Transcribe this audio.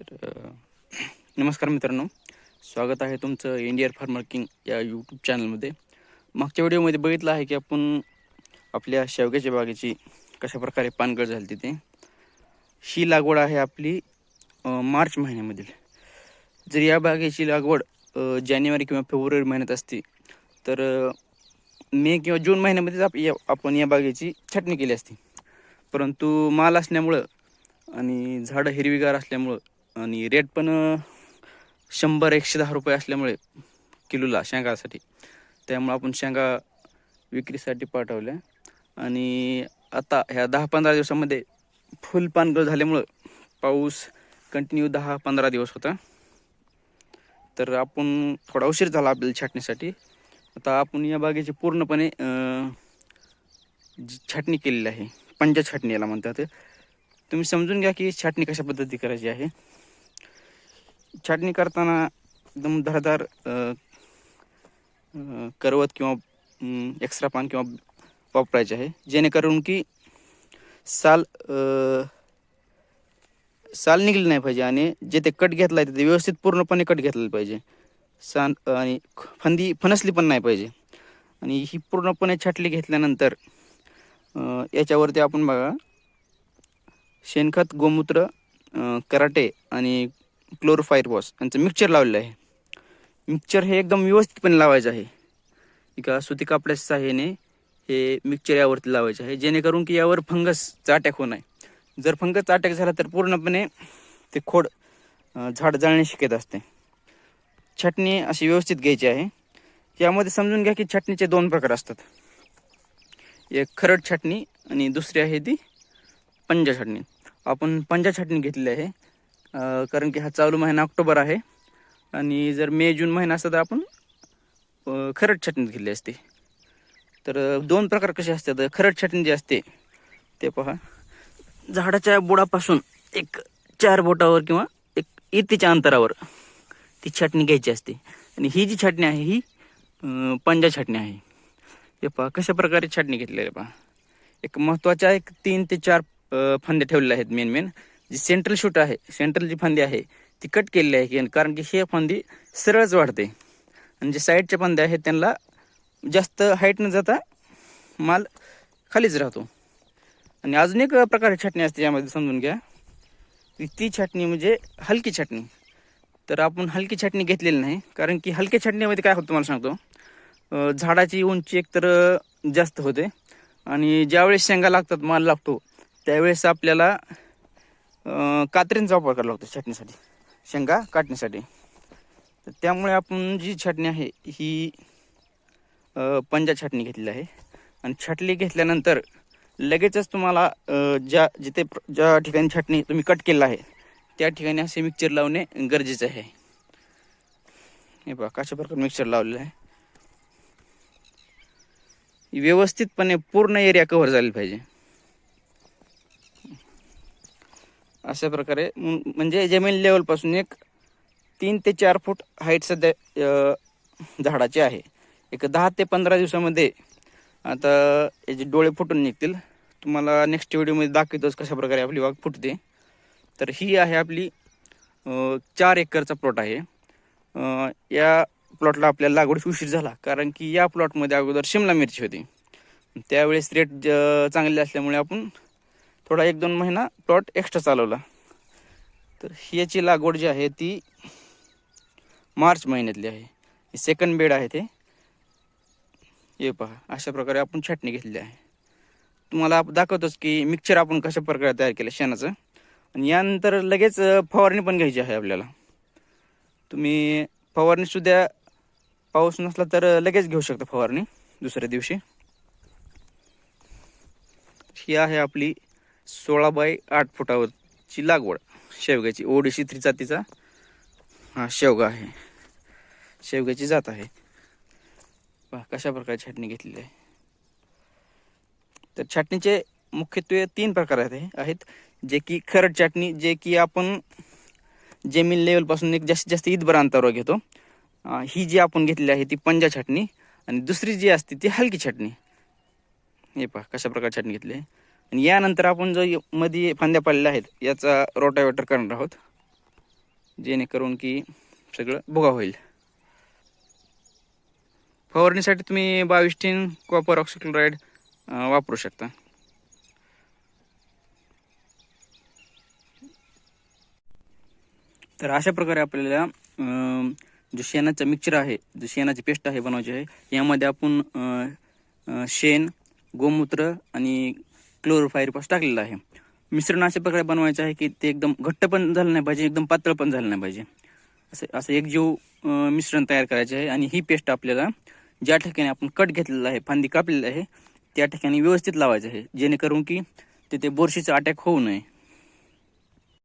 तर नमस्कार मित्रांनो. स्वागत आहे तुमचं इंडियन फार्मर किंग या यूट्यूब चॅनलमध्ये मागच्या व्हिडिओमध्ये बघितलं आहे की आपण आपल्या शेवग्याच्या बागेची कशाप्रकारे पानगळ झाली तिथे. ही लागवड आहे आपली मार्च महिन्यामधील. जर या बागेची लागवड जानेवारी किंवा फेब्रुवारी महिन्यात असती तर मे किंवा जून महिन्यामध्येच आप या- आपण या बागेची छाटणी केली असती. परंतु माल असल्यामुळं आणि झाडं हिरवीगार असल्यामुळं आणि रेट पण शंभर एकशे दहा रुपये असल्यामुळे किलोला शेंगासाठी. त्यामुळं आपण शेंगा विक्रीसाठी पाठवल्या. आणि आता ह्या दहा पंधरा दिवसामध्ये फुल पानगळ झाल्यामुळं पाऊस कंटिन्यू दहा पंधरा दिवस होता. तर आपण थोडा उशीर झाला आपल्याला छाटणीसाठी. आता आपण या बागेची पूर्णपणे जी छाटणी केलेली आहे पंच छाटणी याला म्हणतात. तुम्ही समजून घ्या की छाटणी कशा पद्धती करायची आहे. छाटणी करताना एकदम धारदार करवत किंवा एक्स्ट्रा पान किंवा वापरायचे आहे. जेणेकरून की साल साल निघली नाही पाहिजे आणि जे ते कट घेतला आहे ते व्यवस्थित पूर्णपणे कट घेतलेलं पाहिजे. साल आणि फंदी फणसली पण नाही पाहिजे. आणि ही पूर्णपणे छाटली घेतल्यानंतर याच्यावरती आपण बघा शेणखत गोमूत्र कराटे आणि क्लोरोफायर वॉश यांचं मिक्सचर लावलेलं आहे. मिक्सचर हे एकदम व्यवस्थितपणे लावायचं आहे. एका सुती कापड्याच्या साह्याने हे मिक्सचर यावरती लावायचं आहे. जेणेकरून की यावर फंगसचा अटॅक होऊ नये. जर फंगसचा अटॅक झाला तर पूर्णपणे ते खोड झाड जाळणे शिकत असते. छाटणी अशी व्यवस्थित घ्यायची आहे. यामध्ये समजून घ्या की छाटणीचे दोन प्रकार असतात. एक खरड छाटणी आणि दुसरी आहे ती पंजा छाटणी. आपण पंजा छाटणी घेतलेली आहे. कारण की हा चालू महिना ऑक्टोबर आहे. आणि जर मे जून महिना असता तर आपण खरट छाटणी घेतली असते. तर दोन प्रकार कसे असतात? खरट छाटणी जी असते ते पहा. झाडाच्या बुडापासून एक चार बोटावर किंवा एक इतीच्या अंतरावर ती छाटणी घ्यायची असते. आणि ही जी छाटणी आहे ही पंजा छाटणी आहे. हे पहा कशा प्रकारे छाटणी घेतलेली आहे पहा. एक महत्त्वाच्या एक तीन ते चार अ, फांद्या ठेवलेल्या आहेत मेन मेन जी सेंट्रल शूट आहे सेंट्रल जी फांदी आहे ती कट केलेली आहे. कारण की हे फांदी सरळच वाढते. आणि जे साईडच्या फांद्या आहेत त्यांना जास्त हाईट न जाता माल खालीच राहतो. आणि अजून एक प्रकारची छाटणी असते यामध्ये समजून घ्या. ती छाटणी म्हणजे हलकी छाटणी. तर आपण हलकी छाटणी घेतलेली नाही. कारण की हलक्या छाटणीमध्ये काय होतं तुम्हाला सांगतो. झाडाची उंची एकतर जास्त होते. आणि ज्यावेळेस शेंगा लागतात माल लागतो त्यावेळेस आपल्याला कात्रींचा वापर करावा लागतो छाटणीसाठी. शेंगा काटण्यासाठी. तर त्यामुळे आपण जी छाटणी आहे ही पंजा छाटणी घेतलेली आहे. आणि छाटणी घेतल्यानंतर लगेचच तुम्हाला ज्या जिथे ज्या ठिकाणी छाटणी तुम्ही कट केलं आहे त्या ठिकाणी असे मिक्सचर लावणे गरजेचं आहे. हे बघा कशा प्रकारे मिक्सचर लावलेलं आहे. व्यवस्थितपणे पूर्ण एरिया कव्हर झाली पाहिजे. अशा प्रकारे. म्हणजे जमीन लेवलपासून एक तीन ते चार फूट हाईट सध्या झाडाची आहे. एक दहा ते पंधरा दिवसामध्ये आता याचे डोळे फुटून निघतील तुम्हाला नेक्स्ट व्हिडिओमध्ये दाखवतोच कशाप्रकारे आपली वाघ फुटते. तर ही आहे आपली चार एकरचा प्लॉट आहे. या प्लॉटला आपल्याला लागवडीस उशीर झाला कारण की या प्लॉटमध्ये अगोदर शिमला मिरची होती. त्यावेळेस रेट चांगले असल्यामुळे आपण थोडा एक दोन महिना प्लॉट एक्स्ट्रा चालवला. तर ह्याची लागवड जी आहे ती मार्च महिन्यातली आहे. सेकंड बेड आहे ते. हे पहा अशा प्रकारे आपण छाटणी घेतली आहे. तुम्हाला आप- दाखवतोच की मिक्सचर आपण कशा प्रकारे तयार केलं शेणाचं. आणि यानंतर लगेच फवारणी पण घ्यायची आहे आपल्याला. तुम्ही फवारणीसुद्धा पाऊस नसला तर लगेच घेऊ शकता फवारणी दुसऱ्या दिवशी. ही आहे आपली सोळा बाय आठ फुटावरची लागवड. शेवग्याची ओडिशी थ्री जातीचा हा शेवगा आहे. शेवग्याची जात आहे. पहा कशा प्रकारे छाटणी घेतलेली आहे. तर छाटणीचे मुख्यत्वे तीन प्रकार आहेत आहेत जे की खरड छाटणी जे की आपण जमीन लेवलपासून एक जास्तीत जास्त ईदभर अंतरावर घेतो. ही जी आपण घेतलेली आहे ती पंजा छाटणी. आणि दुसरी जी असते ती हलकी छाटणी. हे पहा कशा प्रकारे छाटणी घेतली आहे. आणि यानंतर आपण जो मध्ये फांद्या पडलेल्या आहेत याचा रोटावेटर करणार आहोत. जेणेकरून की सगळं भोगा होईल. फवारणीसाठी तुम्ही बावीस टीन कॉपर ऑक्सिक्लोराईड वापरू शकता. तर अशा प्रकारे आपल्याला जो शेणाचं मिक्सचर आहे जो शेणाची पेस्ट आहे बनवायची आहे यामध्ये आपण शेण गोमूत्र आणि क्लोरोफायरपास टाकलेलं आहे. मिश्रण अशा प्रकारे बनवायचं आहे की ते एकदम घट्ट पण झालं नाही पाहिजे एकदम पातळ पण झालं नाही पाहिजे. असं असं एक जीव मिश्रण तयार करायचे आहे आणि ही पेस्ट आपल्याला ज्या ठिकाणी आपण कट घेतलेला आहे फांदी कापलेली आहे त्या ठिकाणी व्यवस्थित लावायचं आहे. जेणेकरून की तिथे बोरशीचा अटॅक होऊ नये.